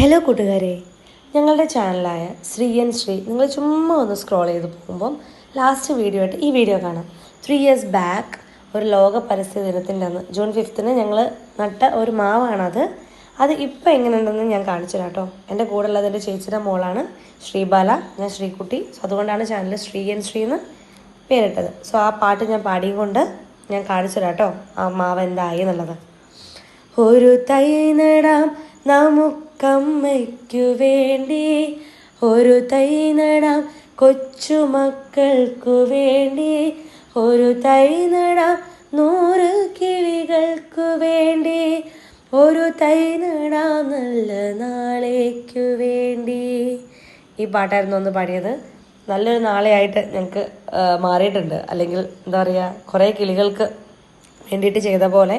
Hello കൂട്ടുകാരെ. ഞങ്ങളുടെ ചാനലായ Shri N Shri നിങ്ങൾ ചുമ്മാ ഒന്ന് സ്ക്രോൾ ചെയ്ത് പോകുമ്പം ലാസ്റ്റ് വീഡിയോ ആയിട്ട് ഈ വീഡിയോ കാണാം. ത്രീ ഇയേഴ്സ് ബാക്ക് ഒരു ലോക പരിസ്ഥിതി ദിനത്തിന്റെ അന്ന് ജൂൺ ഫിഫ്ത്തിന് ഞങ്ങൾ നട്ട ഒരു മാവാണത്. അത് ഇപ്പം എങ്ങനെയുണ്ടെന്ന് ഞാൻ കാണിച്ചു കേട്ടോ. എന്റെ കൂടെ ഉള്ളത് എന്റെ ചേച്ചിയുടെ മോളാണ് ശ്രീബാല ഞാൻ ശ്രീകുട്ടി. സോ അതുകൊണ്ടാണ് ചാനൽ ശ്രീ എൻ ശ്രീ എന്ന് പേരിട്ടത്. സോ ആ പാട്ട് ഞാൻ പാടിയും കൊണ്ട് ഞാൻ കാണിച്ചു കേട്ടോ ആ മാവ് എന്തായി എന്നുള്ളത്. ഒരു തൈ നടാം നമുക്കമ്മയ്ക്കു വേണ്ടി ഒരു തൈ നടാം കൊച്ചുമക്കൾക്കു വേണ്ടി ഒരു തൈ നടാം നൂറ് കിളികൾക്കു വേണ്ടി ഒരു തൈ നടാം നല്ല നാളേക്കു വേണ്ടി. ഈ പാട്ടായിരുന്നു ഒന്ന് പാടിയത്. നല്ലൊരു നാളെയായിട്ട് ഞങ്ങൾക്ക് മാറിയിട്ടുണ്ട്. അല്ലെങ്കിൽ എന്താ പറയുക കുറേ കിളികൾക്ക് വേണ്ടിയിട്ട് ചെയ്ത പോലെ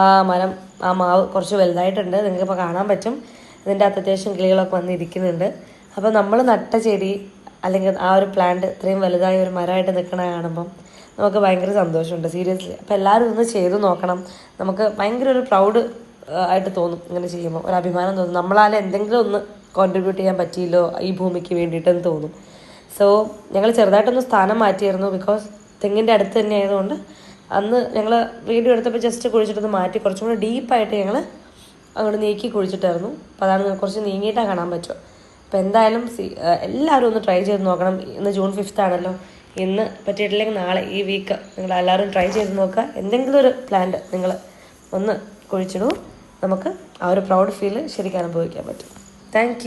ആ മരം ആ മാവ് കുറച്ച് വലുതായിട്ടുണ്ട്. നിങ്ങൾക്കിപ്പോൾ കാണാൻ പറ്റും. ഇതിന്റെ അകത്ത് അത്യാവശ്യം കിളികളൊക്കെ വന്നിരിക്കുന്നുണ്ട്. അപ്പോൾ നമ്മൾ നട്ട ചെടി അല്ലെങ്കിൽ ആ ഒരു പ്ലാന്റ് ഇത്രയും വലുതായ ഒരു മരമായിട്ട് നിൽക്കണ കാണുമ്പം നമുക്ക് ഭയങ്കര സന്തോഷമുണ്ട്. സീരിയസ്ലി അപ്പോൾ എല്ലാവരും ഒന്ന് ചെയ്തു നോക്കണം. നമുക്ക് ഭയങ്കര ഒരു പ്രൗഡ് ആയിട്ട് തോന്നും ഇങ്ങനെ ചെയ്യുമ്പോൾ ഒരു അഭിമാനം തോന്നും. നമ്മളാൽ എന്തെങ്കിലും ഒന്ന് കോൺട്രിബ്യൂട്ട് ചെയ്യാൻ പറ്റിയല്ലോ ഈ ഭൂമിക്ക് വേണ്ടിയിട്ടെന്ന് തോന്നും. സോ ഞങ്ങൾ ചെറുതായിട്ടൊന്ന് സ്ഥാനം മാറ്റിയിരുന്നു ബിക്കോസ് തെങ്ങിന്റെ അടുത്ത് തന്നെ ആയതുകൊണ്ട് അന്ന് ഞങ്ങൾ വീഡിയോ എടുത്തപ്പോൾ ജസ്റ്റ് കുഴിച്ചിട്ടൊന്ന് മാറ്റി കുറച്ചും കൂടി ഡീപ്പായിട്ട് ഞങ്ങൾ അങ്ങോട്ട് നീക്കി കുഴിച്ചിട്ടായിരുന്നു. അപ്പോൾ അതാണ് കുറച്ച് നീങ്ങിയിട്ടാണ് കാണാൻ പറ്റുക. അപ്പോൾ എന്തായാലും എല്ലാവരും ഒന്ന് ട്രൈ ചെയ്ത് നോക്കണം. ഇന്ന് ജൂൺ ഫിഫ്ത്ത് ആണല്ലോ. ഇന്ന് പറ്റിയിട്ടില്ലെങ്കിൽ നാളെ ഈ വീക്ക് നിങ്ങൾ എല്ലാവരും ട്രൈ ചെയ്ത് നോക്കുക. എന്തെങ്കിലും ഒരു പ്ലാന്റ് നിങ്ങൾ ഒന്ന് കുഴിച്ചിടൂ. നമുക്ക് ആ ഒരു പ്രൗഡ് ഫീൽ ശരിക്കും അനുഭവിക്കാൻ പറ്റും. താങ്ക്